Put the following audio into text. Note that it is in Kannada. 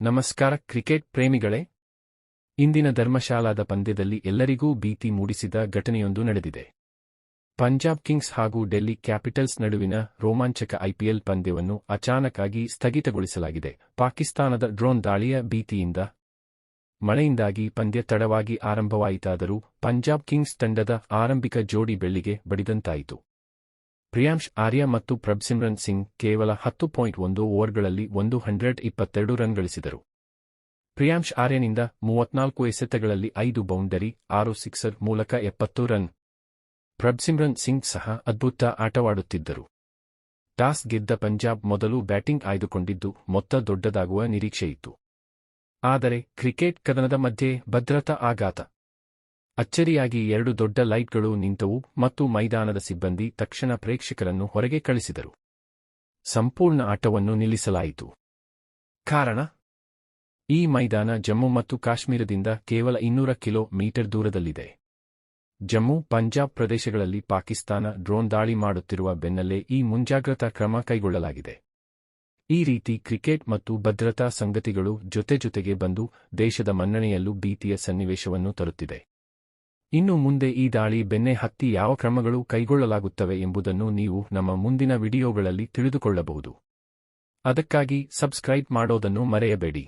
ನಮಸ್ಕಾರ ಕ್ರಿಕೆಟ್ ಪ್ರೇಮಿಗಳೇ. ಇಂದಿನ ಧರ್ಮಶಾಲಾದ ಪಂದ್ಯದಲ್ಲಿ ಎಲ್ಲರಿಗೂ ಭೀತಿ ಮೂಡಿಸಿದ ಘಟನೆಯೊಂದು ನಡೆದಿದೆ. ಪಂಜಾಬ್ ಕಿಂಗ್ಸ್ ಹಾಗೂ ಡೆಲ್ಲಿ ಕ್ಯಾಪಿಟಲ್ಸ್ ನಡುವಿನ ರೋಮಾಂಚಕ ಐಪಿಎಲ್ ಪಂದ್ಯವನ್ನು ಅಚಾನಕಾಗಿ ಸ್ಥಗಿತಗೊಳಿಸಲಾಗಿದೆ. ಪಾಕಿಸ್ತಾನದ ಡ್ರೋನ್ ದಾಳಿಯ ಭೀತಿಯಿಂದ ಮಳೆಯಿಂದಾಗಿ ಪಂದ್ಯ ತಡವಾಗಿ ಆರಂಭವಾಯಿತಾದರೂ ಪಂಜಾಬ್ ಕಿಂಗ್ಸ್ ತಂಡದ ಆರಂಭಿಕ ಜೋಡಿ ಬೆಳ್ಳಿಗೆ ಬಡಿದಂತಾಯಿತು. ಪ್ರಿಯಾಂಶ್, ಆರ್ಯ ಮತ್ತು ಪ್ರಭ್ಸಿಮ್ರನ್ ಸಿಂಗ್ ಕೇವಲ ಹತ್ತು ಪಾಯಿಂಟ್ ಒಂದು ಓವರ್ಗಳಲ್ಲಿ ಒಂದು ಹಂಡ್ರೆಡ್ ಇಪ್ಪತ್ತೆರಡು ರನ್ ಗಳಿಸಿದರು. ಪ್ರಿಯಾಂಶ್, ಆರ್ಯನಿಂದ ಮೂವತ್ನಾಲ್ಕು ಎಸೆತಗಳಲ್ಲಿ ಐದು ಬೌಂಡರಿ, ಆರು ಸಿಕ್ಸರ್ ಮೂಲಕ ಎಪ್ಪತ್ತು ರನ್. ಪ್ರಭ್ಸಿಮ್ರನ್ ಸಿಂಗ್ ಸಹ ಅದ್ಭುತ ಆಟವಾಡುತ್ತಿದ್ದರು. ಟಾಸ್ ಗೆದ್ದ ಪಂಜಾಬ್ ಮೊದಲು ಬ್ಯಾಟಿಂಗ್ ಆಯ್ದುಕೊಂಡಿದ್ದು ಮೊತ್ತ ದೊಡ್ಡದಾಗುವ ನಿರೀಕ್ಷೆಯಿತ್ತು. ಆದರೆ ಕ್ರಿಕೆಟ್ ಕದನದ ಮಧ್ಯೆ ಭದ್ರತಾ ಆಘಾತ. ಅಚ್ಚರಿಯಾಗಿ ಎರಡು ದೊಡ್ಡ ಲೈಟ್ಗಳು ನಿಂತವು ಮತ್ತು ಮೈದಾನದ ಸಿಬ್ಬಂದಿ ತಕ್ಷಣ ಪ್ರೇಕ್ಷಕರನ್ನು ಹೊರಗೆ ಕಳಿಸಿದರು. ಸಂಪೂರ್ಣ ಆಟವನ್ನು ನಿಲ್ಲಿಸಲಾಯಿತು. ಕಾರಣ? ಈ ಮೈದಾನ ಜಮ್ಮು ಮತ್ತು ಕಾಶ್ಮೀರದಿಂದ ಕೇವಲ ಇನ್ನೂರ ಕಿಲೋ ಮೀಟರ್ ದೂರದಲ್ಲಿದೆ. ಜಮ್ಮು, ಪಂಜಾಬ್ ಪ್ರದೇಶಗಳಲ್ಲಿ ಪಾಕಿಸ್ತಾನ ಡ್ರೋನ್ ದಾಳಿ ಮಾಡುತ್ತಿರುವ ಬೆನ್ನಲ್ಲೇ ಈ ಮುಂಜಾಗ್ರತಾ ಕ್ರಮ ಕೈಗೊಳ್ಳಲಾಗಿದೆ. ಈ ರೀತಿ ಕ್ರಿಕೆಟ್ ಮತ್ತು ಭದ್ರತಾ ಸಂಗತಿಗಳು ಜೊತೆ ಜೊತೆಗೆ ಬಂದು ದೇಶದ ಮನ್ನಣೆಯಲ್ಲೂ ಭೀತಿಯ ಸನ್ನಿವೇಶವನ್ನು ತರುತ್ತಿದೆ. ಇನ್ನು ಮುಂದೆ ಈ ದಾಳಿ ಬೆನ್ನೆ ಹತ್ತಿ ಯಾವ ಕ್ರಮಗಳು ಕೈಗೊಳ್ಳಲಾಗುತ್ತವೆ ಎಂಬುದನ್ನು ನೀವು ನಮ್ಮ ಮುಂದಿನ ವಿಡಿಯೋಗಳಲ್ಲಿ ತಿಳಿದುಕೊಳ್ಳಬಹುದು. ಅದಕ್ಕಾಗಿ ಸಬ್ಸ್ಕ್ರೈಬ್ ಮಾಡೋದನ್ನು ಮರೆಯಬೇಡಿ.